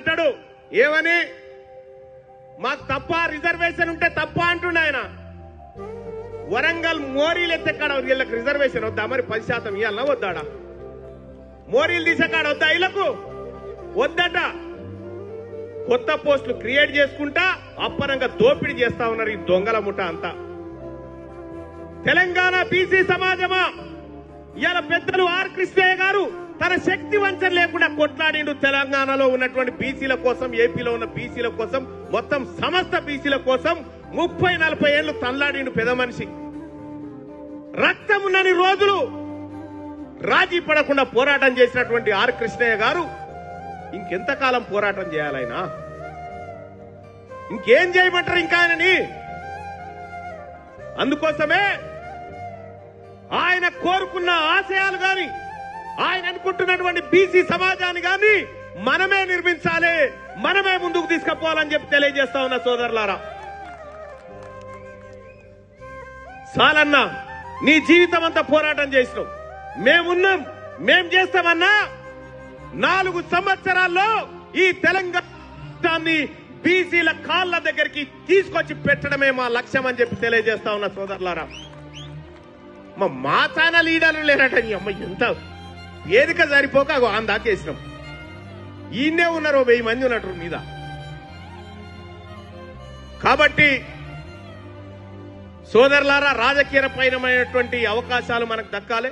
అంటాడు. ఏమని? మాకు తప్ప రిజర్వేషన్ ఉంటే తప్ప అంటుండే ఆయన. వరంగల్ మోరీలు ఎత్తెక్కడ వీళ్ళకి రిజర్వేషన్ వద్దా? మరి పది శాతం ఇవ్వాలన్నా వద్దాడా మోరీలు తీసేకాడ వద్దా వీళ్ళకు వద్దట. కొత్త పోస్టులు క్రియేట్ చేసుకుంటా అప్పనంగా దోపిడీ చేస్తా ఉన్నారు ఈ దొంగల ముఠ అంతా. తెలంగాణ బీసీ సమాజమా? ఇవాళ పెద్దలు ఆర్ కృష్ణయ్య గారు తన శక్తి వంచన లేకుండా కొట్లాడిండు తెలంగాణలో ఉన్నటువంటి బీసీల కోసం ఏపీలో ఉన్న బీసీల కోసం మొత్తం సమస్త బీసీల కోసం ముప్పై నలభై ఏళ్ళు తల్లాడిండు పెద్ద మనిషి. రక్తం ఉన్నని రోజులు రాజీ పడకుండా పోరాటం చేసినటువంటి ఆర్ కృష్ణయ్య గారు ఇంకెంతకాలం పోరాటం చేయాలైనా ఇంకేం చేయమంటారు ఇంకా ఆయనని? అందుకోసమే ఆయన కోరుకున్న ఆశయాలు కానీ ఆయన అనుకుంటున్నటువంటి బీసీ సమాజాన్ని కానీ మనమే నిర్మించాలి మనమే ముందుకు తీసుకుపోవాలని చెప్పి తెలియజేస్తా ఉన్న సోదరులారా. చాలన్నా నీ జీవితం అంతా పోరాటం చేసినాం మేమున్నాం మేం చేస్తామన్నా నాలుగు సంవత్సరాల్లో ఈ తెలంగాణ బీసీల కాళ్ళ దగ్గరికి తీసుకొచ్చి పెట్టడమే మా లక్ష్యం అని చెప్పి తెలియజేస్తా ఉన్న సోదరులారా. మా మా లీడర్లు లేరట నీ అమ్మ ఎంత వేదిక సరిపోక అగో దాకేసినాం. ఈయనే ఉన్నారు వెయ్యి మంది ఉన్నట్టు మీద. కాబట్టి సోదరులారా రాజకీయ పైనమైనటువంటి అవకాశాలు మనకు దక్కాలి.